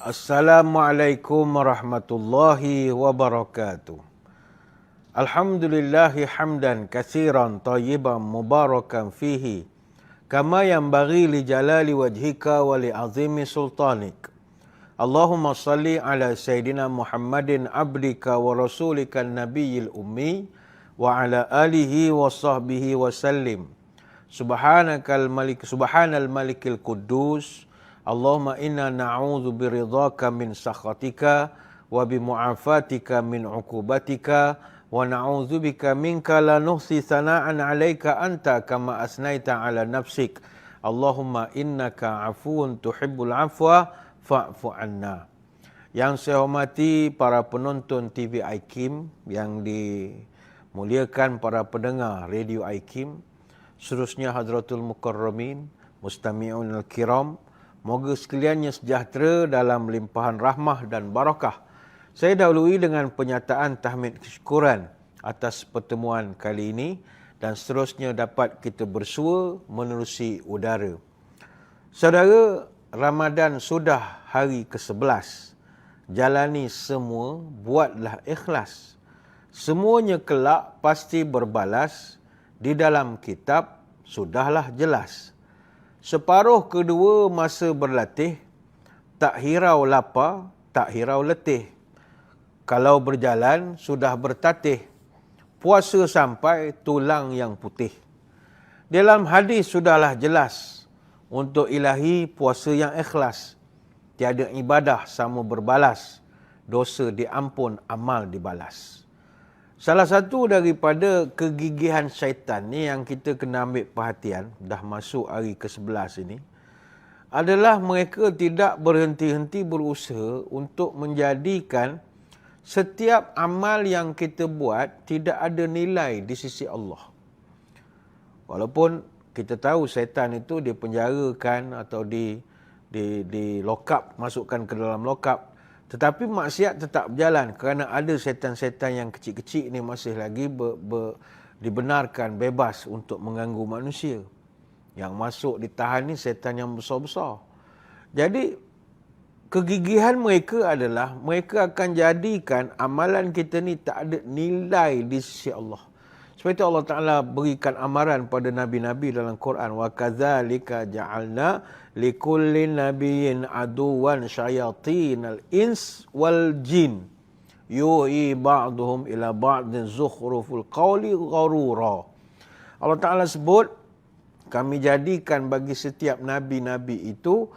Assalamualaikum warahmatullahi wabarakatuh. Alhamdulillahi hamdan kasiran tayyiban mubarakan fihi kama yang bagi li jalali wajhika wa li azimi sultanik. Allahumma salli ala Sayyidina Muhammadin abdika wa rasulika nabiyil ummi wa ala alihi wa sahbihi wa sallim. Subhanakal malik subhanal malikil quddus Allahumma inna na'udzu biridhaka min sakhatika wa bimu'afatika min uqubatika wa na'udzu bika minka la nuhsi sana'an 'alaika anta kama asnaita 'ala nafsik. Allahumma innaka 'afuwun tuhibbul 'afwa fa'fu 'anna. Yang saya hormati para penonton TV IKIM yang dimuliakan para pendengar Radio IKIM, seterusnya Hadratul Mukarramin, Mustami'un Al-Kiram, Moga sekaliannya sejahtera dalam limpahan rahmah dan barakah. Saya dahului dengan penyataan tahmid kesyukuran atas pertemuan kali ini dan seterusnya dapat kita bersua menerusi udara. Saudara, Ramadan sudah hari ke-11. Jalani semua, buatlah ikhlas. Semuanya kelak pasti berbalas di dalam kitab sudahlah jelas. Separuh kedua masa berlatih, tak hirau lapar, tak hirau letih. Kalau berjalan, sudah bertatih. Puasa sampai tulang yang putih. Dalam hadis sudahlah jelas, untuk ilahi puasa yang ikhlas. Tiada ibadah sama berbalas, dosa diampun, amal dibalas. Salah satu daripada kegigihan syaitan ni yang kita kena ambil perhatian, dah masuk hari ke-11 ini, adalah mereka tidak berhenti-henti berusaha untuk menjadikan setiap amal yang kita buat tidak ada nilai di sisi Allah. Walaupun kita tahu syaitan itu dipenjarakan atau di di di lock up, masukkan ke dalam lock up tetapi maksiat tetap berjalan kerana ada setan-setan yang kecil-kecil ni masih lagi ber, ber, dibenarkan bebas untuk mengganggu manusia. Yang masuk ditahan ni setan yang besar-besar. Jadi kegigihan mereka adalah mereka akan jadikan amalan kita ni tak ada nilai di sisi Allah. Sebab itu Allah Ta'ala berikan amaran pada Nabi-Nabi dalam Quran. Wa kadzalika ja'alna likulli nabiyyin aduwan syayatin al-ins wal jin. Yuhi ba'duhum ila ba'din zukhruful qawli gharura. Allah Ta'ala sebut, kami jadikan bagi setiap Nabi-Nabi itu